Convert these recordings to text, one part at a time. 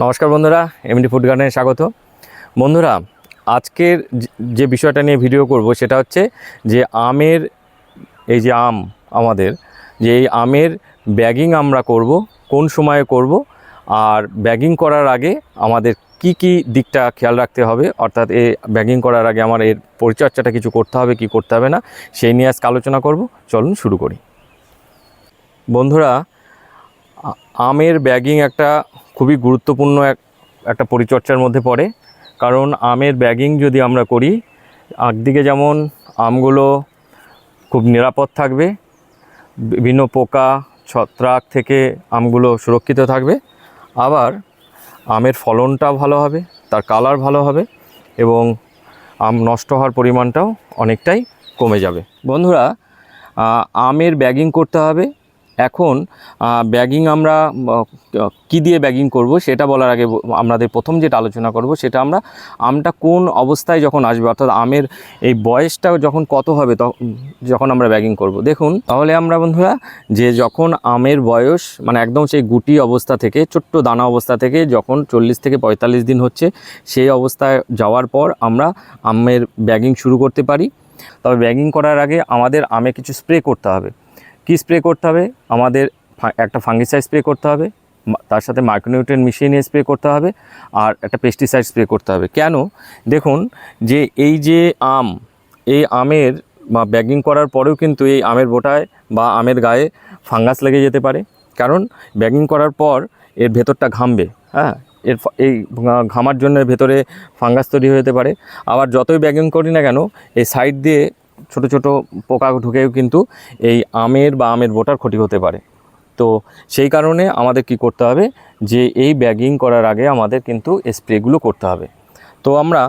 নমস্কার বন্ধুরা MD food গার্ডেনে স্বাগত। বন্ধুরা, আজকের যে- বিষয়টা নিয়ে ভিডিও করব সেটা হচ্ছে যে আমের, এই যে আম আমাদের, যে এই আমের ব্যাগিং আমরা করব, কোন সময়ে করব, আর ব্যাগিং করার আগে আমাদের কি কি দিকটা খেয়াল রাখতে হবে, অর্থাৎ এই ব্যাগিং করার আগে আমার এর পরিচর্যাটা কিছু করতে হবে, কি করতে হবে না, সেই নিয়ে আজকে আলোচনা করব। চলুন শুরু করি। বন্ধুরা আমের ব্যাগিং একটা খুবই গুরুত্বপূর্ণ এক, একটা পরিচর্যার মধ্যে পড়ে। কারণ আমের ব্যাগিং যদি আমরা করি, একদিকে যেমন আমগুলো খুব নিরাপদ থাকবে, বিভিন্ন পোকা, ছত্রাক থেকে আমগুলো সুরক্ষিত থাকবে, আবার আমের ফলনটা ভালো হবে, তার কালার ভালো হবে এবং আম নষ্ট হওয়ার পরিমাণটাও অনেকটাই কমে যাবে। বন্ধুরা আমের ব্যাগিং করতে হবে এখন ব্যাগিং আমরা কি দিয়ে ব্যাগিং করব সেটা বলার আগে আমাদের প্রথম যেটা আলোচনা করব সেটা আমরা আমটা কোন অবস্থায় যখন আসবে, অর্থাৎ আমের এই বয়সটা যখন কত হবে যখন আমরা ব্যাগিং করব। দেখুন, তাহলে আমরা বন্ধুরা, যে যখন আমের বয়স মানে একদম সেই গুটি অবস্থা থেকে, ছোট্ট দানা অবস্থা থেকে যখন চল্লিশ থেকে পঁয়তাল্লিশ দিন হচ্ছে, সেই অবস্থায় যাওয়ার পর আমরা আমের ব্যাগিং শুরু করতে পারি। তবে ব্যাগিং করার আগে আমাদের আমে কিছু স্প্রে করতে হবে। কি স্প্রে করতে হবে? আমাদের একটা ফাঙ্গিসাইড স্প্রে করতে হবে তার সাথে মাইক্রোনিউট্রেন মিশিয়ে নিয়ে স্প্রে করতে হবে, আর একটা পেস্টিসাইড স্প্রে করতে হবে। কেন? দেখুন, যে এই যে আম, এই আমের বা ব্যাগিং করার পরেও কিন্তু এই আমের বোটায় বা আমের গায়ে ফাঙ্গাস লেগে যেতে পারে। কারণ ব্যাগিং করার পর এর ভেতরটা ঘামবে হ্যাঁ? এর এই ঘামার জন্য ভেতরে ফাঙ্গাস তৈরি যেতে পারে। আবার যতই ব্যাগিং করি না কেন, এই সাইড দিয়ে ছোট ছোট পোকা ঢুকেও কিন্তু এই আমের বা আমের বোটার ক্ষতি হতে পারে। তো সেই কারণে আমাদের কি করতে হবে যে এই ব্যাগিং করার আগে আমাদের কিন্তু স্প্রেগুলো করতে হবে। তো আমরা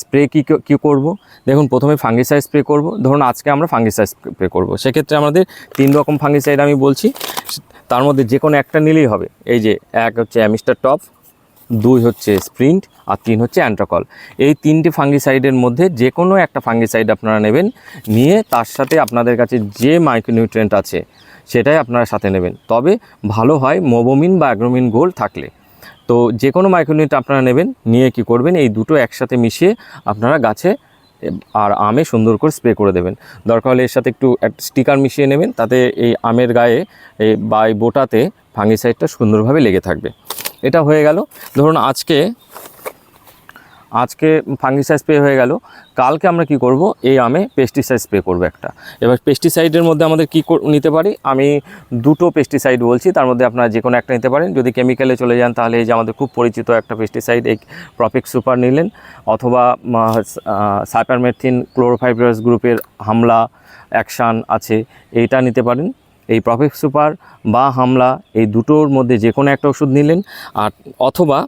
স্প্রে কী কী করব? দেখুন, প্রথমে ফাঙ্গিসাইড স্প্রে করব। ধরুন, আজকে আমরা ফাঙ্গিসাইড স্প্রে করব। সেক্ষেত্রে আমাদের তিন রকম ফাঙ্গিসাইড আমি বলছি। তার মধ্যে যে কোনো একটা নিলেই হবে। এই যে এক হচ্ছে অ্যামিস্টার টপ দুই হচ্ছে স্প্রিন্ট আর তিন হচ্ছে অ্যান্ট্রাকল। এই তিনটি ফাঙ্গিসাইডের মধ্যে যে কোনো একটা ফাঙ্গিসাইড আপনারা নেবেন, নিয়ে তার সাথে আপনাদের কাছে যে মাইক্রোনিউট্রিয়েন্ট আছে সেটাই আপনারা সাথে নেবেন। তবে ভালো হয় মোবোমিন বা অ্যাগ্রোমিন গোল থাকলে। তো যে কোনো মাইক্রোনিউট আপনারা নেবেন, নিয়ে কি করবেন, এই দুটো একসাথে মিশিয়ে আপনারা গাছে আর আমে সুন্দর করে স্প্রে করে দেবেন। দরকার হলে এর সাথে একটু স্টিকার মিশিয়ে নেবেন, তাতে এই আমের গায়ে বা এই বোটাতে ফাঙ্গিসাইডটা সুন্দরভাবে লেগে থাকবে। এটা হয়ে গেল। ধরুন আজকে আজকে ফাঙ্গিসাইড স্প্রে হয়ে গেল। কালকে আমরা কি করব? এই আমে পেস্টিসাইড স্প্রে করব একটা। এবার পেস্টিসাইডের মধ্যে আমাদের কি নিতে পারি? আমি দুটো পেস্টিসাইড বলছি, তার মধ্যে আপনারা যে কোনো একটা নিতে পারেন। যদি কেমিক্যালে চলে যান, তাহলে এই যে আমাদের খুব পরিচিত একটা পেস্টিসাইড এই প্রপিক সুপার নিলেন। অথবা সাইপারমেথিন ক্লোরোফাইব্রাস গ্রুপের হামলা অ্যাকশান আছে, এইটা নিতে পারেন। এই প্রফিক সুপার বা হামলা, এই দুটোর মধ্যে যে কোনো একটা ওষুধ নিলেন। আর অথবা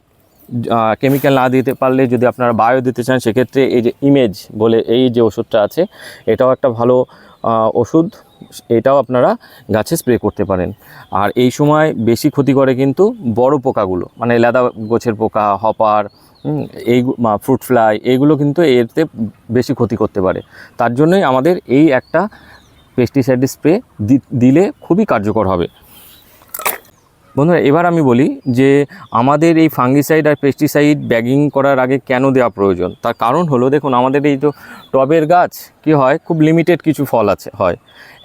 কেমিক্যাল না দিতে পারলে যদি আপনারা বায়ো দিতে চান, সেক্ষেত্রে এই যে ইমেজ বলে এই যে ওষুধটা আছে, এটাও একটা ভালো ওষুধ। এটাও আপনারা গাছে স্প্রে করতে পারেন। আর এই সময় বেশি ক্ষতি করে কিন্তু বড় পোকাগুলো মানে লেদা গোছের পোকা, হপার এই ফ্রুট ফ্লাই এইগুলো কিন্তু এতে বেশি ক্ষতি করতে পারে। তার জন্যই আমাদের এই একটা পেস্টিসাইড স্প্রে দিলে খুবই কার্যকর হবে। বন্ধুরা, এবার আমি বলি যে আমাদের এই ফাঙ্গিসাইড আর পেস্টিসাইড ব্যাগিং করার আগে কেন দেওয়া প্রয়োজন? তার কারণ হলো, দেখুন, আমাদের এই তো টবের গাছ, কি হয়? খুব লিমিটেড কিছু ফল আছে, হয়।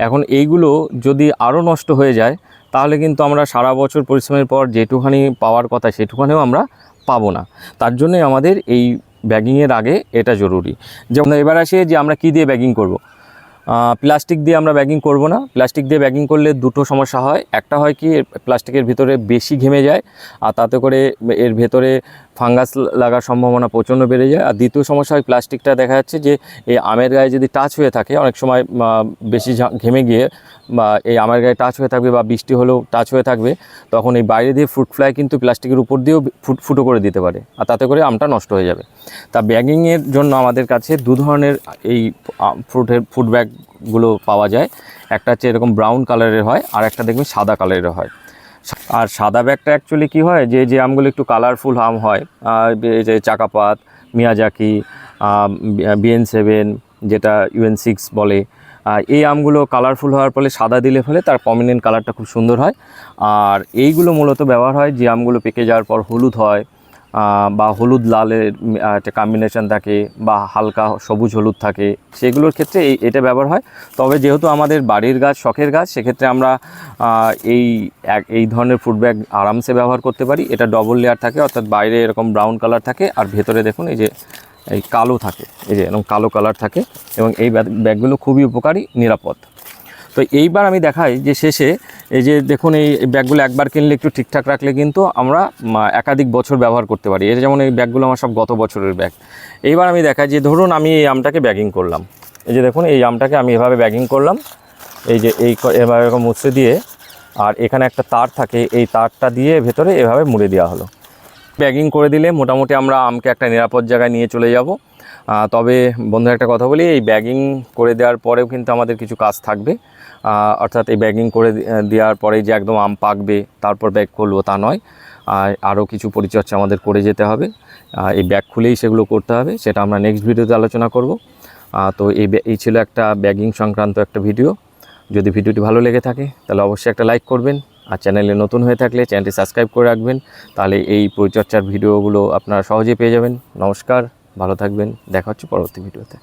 এখন এইগুলো যদি আরও নষ্ট হয়ে যায়, তাহলে কিন্তু আমরা সারা বছর পরিশ্রমের পর যেটুখানি পাওয়ার কথা, সেটুখানিও আমরা পাবো না। তার জন্যই আমাদের এই ব্যাগিংয়ের আগে এটা জরুরি। যেমন এবার আসে যে আমরা কি দিয়ে ব্যাগিং করব। প্লাস্টিক দিয়ে আমরা ব্যাগিং করব না। প্লাস্টিক দিয়ে ব্যাগিং করলে দুটো সমস্যা হয়। একটা হয় কি, প্লাস্টিকের ভিতরে বেশি ঘেমে যায়, আর তাতে করে এর ভেতরে ফাঙ্গাস লাগার সম্ভাবনা প্রচণ্ড বেড়ে যায়। আর দ্বিতীয় সমস্যা হয় প্লাস্টিকটা দেখা যাচ্ছে যে, এই আমের গায়ে যদি টাচ হয়ে থাকে, অনেক সময় বেশি ঘেমে গিয়ে বা এই আমের গায়ে টাচ হয়ে থাকবে বা বৃষ্টি হলেও টাচ হয়ে থাকবে, তখন এই বাইরে দিয়ে ফ্রুট ফ্লাই কিন্তু প্লাস্টিকের উপর দিয়েও ফুট, ফুটো করে দিতে পারে। আর তাতে করে আমটা নষ্ট হয়ে যাবে। তা ব্যাগিংয়ের জন্য আমাদের কাছে দু ধরনের এই ফ্রুটের ফুড ব্যাগগুলো পাওয়া যায়। একটা হচ্ছে এরকম ব্রাউন কালারের হয়, আর একটা দেখবেন সাদা কালারের হয়। আর সাদা ব্যাগটা অ্যাকচুয়ালি কী হয়, যে যে আমগুলো একটু কালারফুল আম হয় যে চাকাপাত, মিয়াজাকি বিএন সেভেন যেটা ইউএন সিক্স বলে এই আমগুলো কালারফুল হওয়ার ফলে সাদা দিলে ফলে তার প্রমিনেন্ট কালারটা খুব সুন্দর হয়। আর এইগুলো মূলত ব্যবহার হয় যে আমগুলো পেকে যাওয়ার পর হলুদ হয় বা হলুদ লালের একটা কম্বিনেশন থাকে বা হালকা সবুজ হলুদ থাকে, সেগুলোর ক্ষেত্রে এই, এটা ব্যবহার হয়। তবে যেহেতু আমাদের বাড়ির গাছ, শখের গাছ, সেক্ষেত্রে আমরা এই এই ধরনের ফুড ব্যাগ আরামসে ব্যবহার করতে পারি। এটা ডবল লেয়ার থাকে, অর্থাৎ বাইরে এরকম ব্রাউন কালার থাকে, আর ভেতরে দেখুন এই যে, এই কালো থাকে, এই যে এরকম কালো কালার থাকে। এবং এই ব্যাগ- ব্যাগগুলো খুবই উপকারী, নিরাপদ। তো এইবার আমি দেখাই যে শেষে এই যে দেখুন এই ব্যাগগুলো একবার কিনলে একটু ঠিকঠাক রাখলে কিন্তু আমরা একাধিক বছর ব্যবহার করতে পারি। এটা যেমন এই ব্যাগগুলো আমার সব গত বছরের ব্যাগ। এইবার আমি দেখাই যে ধরুন আমি এই আমটাকে ব্যাগিং করলাম। এই যে দেখুন এই আমটাকে আমি এভাবে ব্যাগিং করলাম। এই যে এই এভাবে এরকম মুছে দিয়ে আর এখানে একটা তার থাকে, এই তারটা দিয়ে ভেতরে এভাবে মুড়ে দেওয়া হলো। ব্যাগিং করে দিলে মোটামুটি আমরা আমকে একটা নিরাপদ জায়গায় নিয়ে চলে যাব। তবে বন্ধুরা একটা কথা বলি, এই ব্যাগিং করে দেওয়ার পরেও কিন্তু আমাদের কিছু কাজ থাকবে। অর্থাৎ এই ব্যাগিং করে দেওয়ার পরে যে একদম আম পাকবে, তারপর ব্যাগ খুলবো তা নয়। আর আরও কিছু পরিচর্যা আমাদের করে যেতে হবে। এই ব্যাগ খুলেই সেগুলো করতে হবে, সেটা আমরা নেক্সট ভিডিওতে আলোচনা করব। তো এই এই ছিল একটা ব্যাগিং সংক্রান্ত একটা ভিডিও। যদি ভিডিওটি ভালো লেগে থাকে, তাহলে অবশ্যই একটা লাইক করবেন। আর চ্যানেলে নতুন হয়ে থাকলে চ্যানেলটি সাবস্ক্রাইব করে রাখবেন। তাহলে এই পরিচর্যার ভিডিওগুলো আপনারা সহজেই পেয়ে যাবেন। নমস্কার। ভালো থাকবেন দেখা হচ্ছে পরবর্তী ভিডিওতে।